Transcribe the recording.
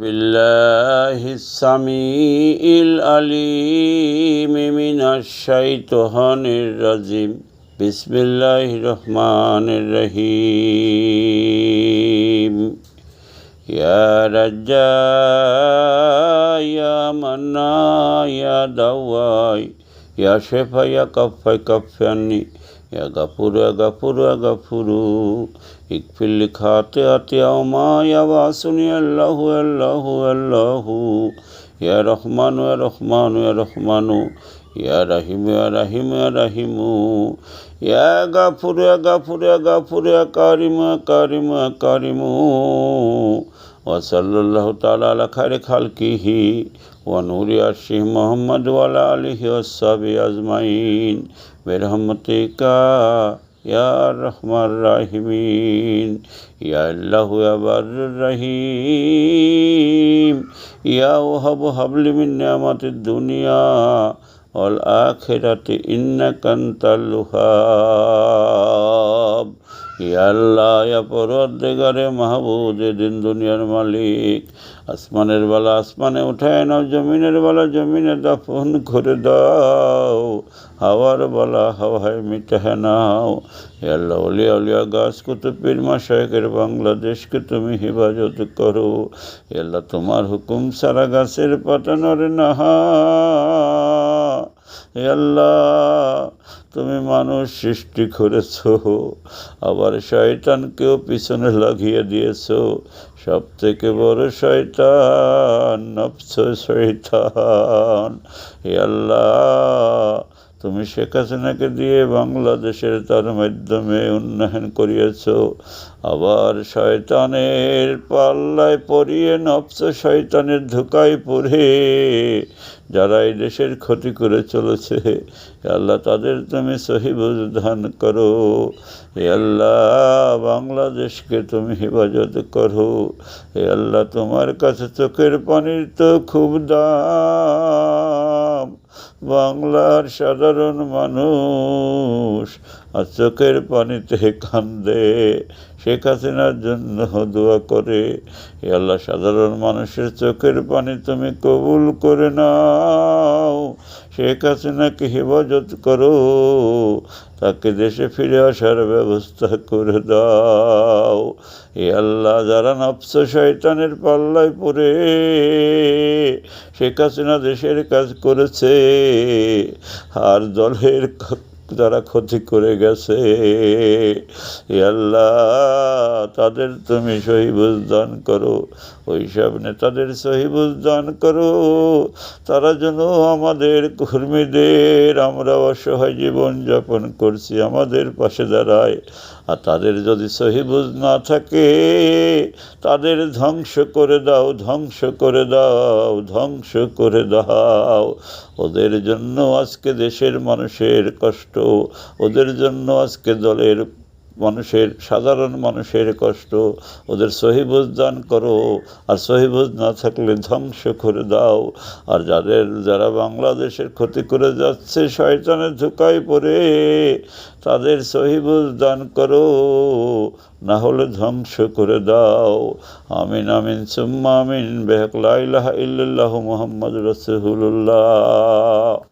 بالله السميع العليم من الشيطان الرجيم بسم الله الرحمن الرحيم يا رجاء يا منا يا دواي ইয়া শেফা ইয়া কাফাই কাফানি ইয়া গাফুর ইয়া গাফুর ইয়া গাফুরু ইকফিল্লি খাতে আতে আমা ইয়া বাসুনি আল্লাহু আল্লাহু আল্লাহু ইয়া রহমানু ইয়া রহমানু ইয়া রহমানু ইয়া রাহিম ইয়া রাহিম ইয়া রাহিমু ইয়া গাফুর ইয়া গাফুর ইয়া গাফুর ইয়া কারিম ইয়া কারিম ইয়া কারিমু وصل اللہ تعالیٰ علیہ خیر خل ہی و عرشی محمد والا علیہ وصب ازمعین برحمتی کا یا رحم الرحمین یا اللہ یا بر الرحیم یا وحب حبل من نعمت الدنیا والآخرت انکن انت আল্লাহ পরওয়ারদিগারে মাহবুদ দিন দুনিয়ার মালিক, আসমানের বেলা আসমানে উঠায় নাও, জমিনের বেলা জমিনে দাফন করে দাও, হাওয়ার বেলা হাওয়ায় মিটায় নাও। আল্লাহ অলিয়া অলিয়া গাছ কুতুবের মাসায়কের বাংলাদেশকে তুমি হেফাজত করো। আল্লাহ, তোমার হুকুম সারা গাছের পাতা নরে নাহা হে আল্লাহ তুমি মানুষ সৃষ্টি করেছ, আবার শয়তানকেও পিছনে লাগিয়ে দিয়েছ। সব থেকে বড় শয়তান, নফস শয়তান। হে আল্লাহ তুমি শেখ হাসিনাকে দিয়ে বাংলাদেশের তার মাধ্যমে উন্নয়ন করিয়েছ। আবার শয়তানের পাল্লায় পরিয়ে নফস শয়তানের ধোকায় পড়ে যারা এই দেশের ক্ষতি করে চলেছে আল্লাহ তাদের তুমি সহি দান করো। হে আল্লাহ, বাংলাদেশকে তুমি হেফাজত করো। হে আল্লাহ, তোমার কাছে চোখের পানির তো খুব দাম। বাংলার সাধারণ মানুষ, আর চোখের পানিতে কান্দে। শেখ হাসিনার জন্য দোয়া করে এ আল্লাহ, সাধারণ মানুষের চোখের পানি তুমি কবুল করে নাও। শেখ হাসিনাকে হেফাজত করো, তাকে দেশে ফিরে আসার ব্যবস্থা করে দাও। এ আল্লাহ, যারা নফস শয়তানের পাল্লায় পড়ে, শেখ হাসিনা দেশের কাজ করেছে। আর দলের যারা ক্ষতি করে গেছে আল্লাহ, তাদের তুমি সহিবুজ দান করো। ওই সব নেতাদের সহিবুজ দান করো। তারা যেন আমাদের কর্মীদের, আমরা অসহায় জীবন যাপন করছি, আমাদের পাশে দাঁড়ায়। আর তাদের যদি সহিবুজ না থাকে, তাদের ধ্বংস করে দাও, ধ্বংস করে দাও, ধ্বংস করে দাও। ওদের জন্য আজকে দেশের মানুষের কষ্ট ওদের জন্য আজকে দলের মানুষের, সাধারণ মানুষের কষ্ট, ওদের সহিবুজ দান করো, আর সহিবুজ না থাকলে ধ্বংস করে দাও, আর যাদের, যারা বাংলাদেশের ক্ষতি করে যাচ্ছে, শয়তানে ধোকায় পড়ে, তাদের সহিবুজ দান করো, না হলে ধ্বংস করে দাও। আমিন আমিন, সুম্মা আমিন, বেহক ইল্লাল্লাহু মুহাম্মদ রাসূলুল্লাহ।